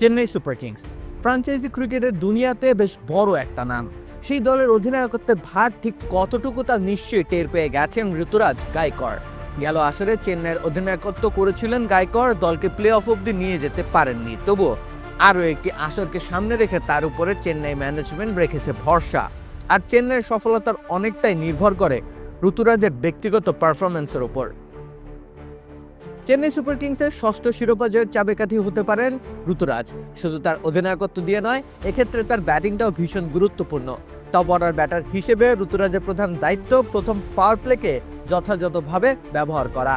Chennai super Kings. Franchise ক্রিকেটের দুনিয়াতে বেশ বড় একটা নাম। সেই দলের অধিনায়কত্বের ভার ঠিক কতটুকু তা নিশ্চয়ই টের পেয়ে গেছেন ঋতুরাজ গায়কর গেল আসরে চেন্নাইয়ের অধিনায়কত্ব করেছিলেন গায়কর দলকে প্লে অফ অব্দি নিয়ে যেতে পারেননি। তবুও আরও একটি আসরকে সামনে রেখে তার উপরে চেন্নাই ম্যানেজমেন্ট রেখেছে ভরসা। আর চেন্নাইয়ের সফলতার অনেকটাই নির্ভর করে ঋতুরাজের ব্যক্তিগত পারফরমেন্সের উপর। চেন্নাই সুপার কিংসের ষষ্ঠ শিরোপা জয়ের চাবিকাঠি হতে পারেন ঋতুরাজ। শুধু তার অধিনায়কত্ব দিয়ে নয়, এক্ষেত্রে তার ব্যাটিংটাও ভীষণ গুরুত্বপূর্ণ। টপ অর্ডার ব্যাটার হিসেবে ঋতুরাজের প্রধান দায়িত্ব প্রথম পাওয়ার প্লেকে যথাযথভাবে ব্যবহার করা।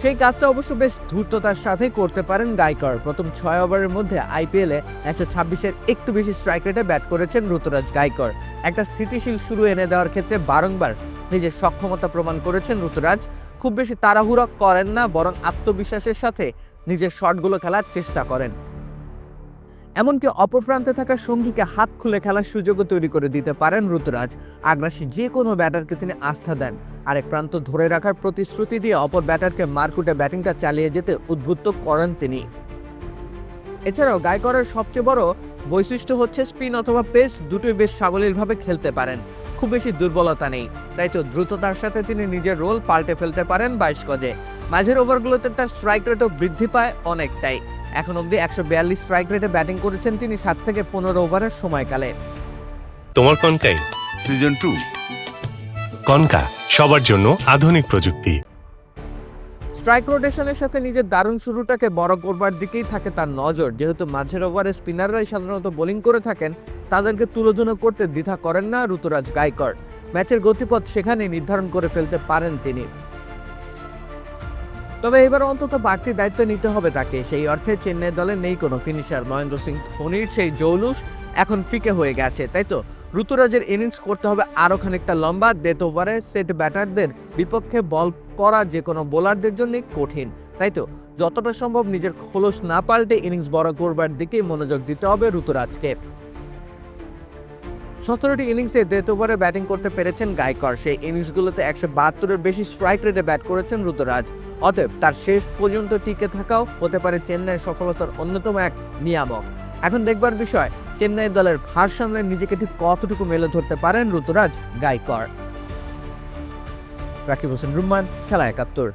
সেই কাজটা অবশ্য বেশ দ্রুততার সাথে করতে পারেন গায়কর প্রথম ছয় ওভারের মধ্যে আইপিএলে একশো ছাব্বিশের একটু বেশি স্ট্রাইক রেটে ব্যাট করেছেন ঋতুরাজ গায়কর একটা স্থিতিশীল শুরু এনে দেওয়ার ক্ষেত্রে বারংবার নিজের সক্ষমতা প্রমাণ করেছেন ঋতুরাজ। খুব বেশি তাড়াহুড়া করেন না, বরং আত্মবিশ্বাসের সাথে নিজের শটগুলো খেলার চেষ্টা করেন। এমনকি অপর প্রান্তে থাকা সঙ্গীকে হাত খুলে খেলার সুযোগও তৈরি করে দিতে পারেন ঋতুরাজ। আগ্রাসী যে কোনো ব্যাটারকে তিনি আস্থা দেন। আরেক প্রান্ত ধরে রাখার প্রতিশ্রুতি দিয়ে অপর ব্যাটারকে মারকুটে ব্যাটিংটা চালিয়ে যেতে উদ্বুদ্ধ করেন তিনি। এছাড়াও গায়করের সবচেয়ে বড় বৈশিষ্ট্য হচ্ছে স্পিন অথবা পেস, দুটোই বেশ সাবলীলভাবে খেলতে পারেন। খুব বেশি দুর্বলতা নেই। তাই তো দ্রুততার সাথে তিনি নিজের রোল পাল্টে ফেলতে পারেন বাইশ গজে। মাঝের ওভারগুলোতে তার স্ট্রাইক রেটও বৃদ্ধি পায় অনেকটাই। এখন অবধি একশো বিয়াল্লিশ স্ট্রাইক রেটে ব্যাটিং করেছেন তিনি সাত থেকে পনেরো ওভারের সময়কালে। তোমার কনকাই? সিজন টু কনকা সবার জন্য আধুনিক প্রযুক্তি। স্ট্রাইক রোটেশনের সাথে নিজের দারুণ শুরুটাকে বড় করবার দিকেই থাকে তার নজর। যেহেতু মাঝের ওভারে স্পিনাররাই সাধারণত বোলিং করে থাকেন, তাদেরকে তুলোধনা করতে দ্বিধা করেন না ঋতুরাজ গায়কর ম্যাচের গতিপথ সেখানে নির্ধারণ করে ফেলতে পারেন তিনি। তবে এবার অন্তত বাড়তি দায়িত্ব নিতে হবে তাকে। সেই অর্থে চেন্নাই দলে নেই কোনো ফিনিশার। মহেন্দ্র সিং ধোনির সেই জৌলুস এখন ফিকে হয়ে গেছে, তাই তো? ঋতুরাজের ইনিংস করতে হবে আরও খানিকটা লম্বা। ডেথ ওভারে সেট ব্যাটারদের বিপক্ষে বল করা যে কোনো বোলারদের জন্য কঠিন, তাই তো? যতটা সম্ভব নিজের খোলস না পাল্টে ইনিংস বড় করবার দিকেই মনোযোগ দিতে হবে ঋতুরাজকে। সতেরোটি ইনিংসে ডেথ ওভারে ব্যাটিং করতে পেরেছেন গায়কর। সেই ইনিংসগুলোতে একশো বাহাত্তরের বেশি স্ট্রাইক রেটে ব্যাট করেছেন ঋতুরাজ। অতএব তার শেষ পর্যন্ত টিকে থাকাও হতে পারে চেন্নাই সফলতার অন্যতম এক নিয়ামক। এখন দেখবার বিষয় চেন্নাই দলের ভার সামলে নিজেকে ঠিক কতটুকু মেলে ধরতে পারেন ঋতুরাজ গায়কর রাকিব হোসেন রুম্মান, খেলা একাত্তর।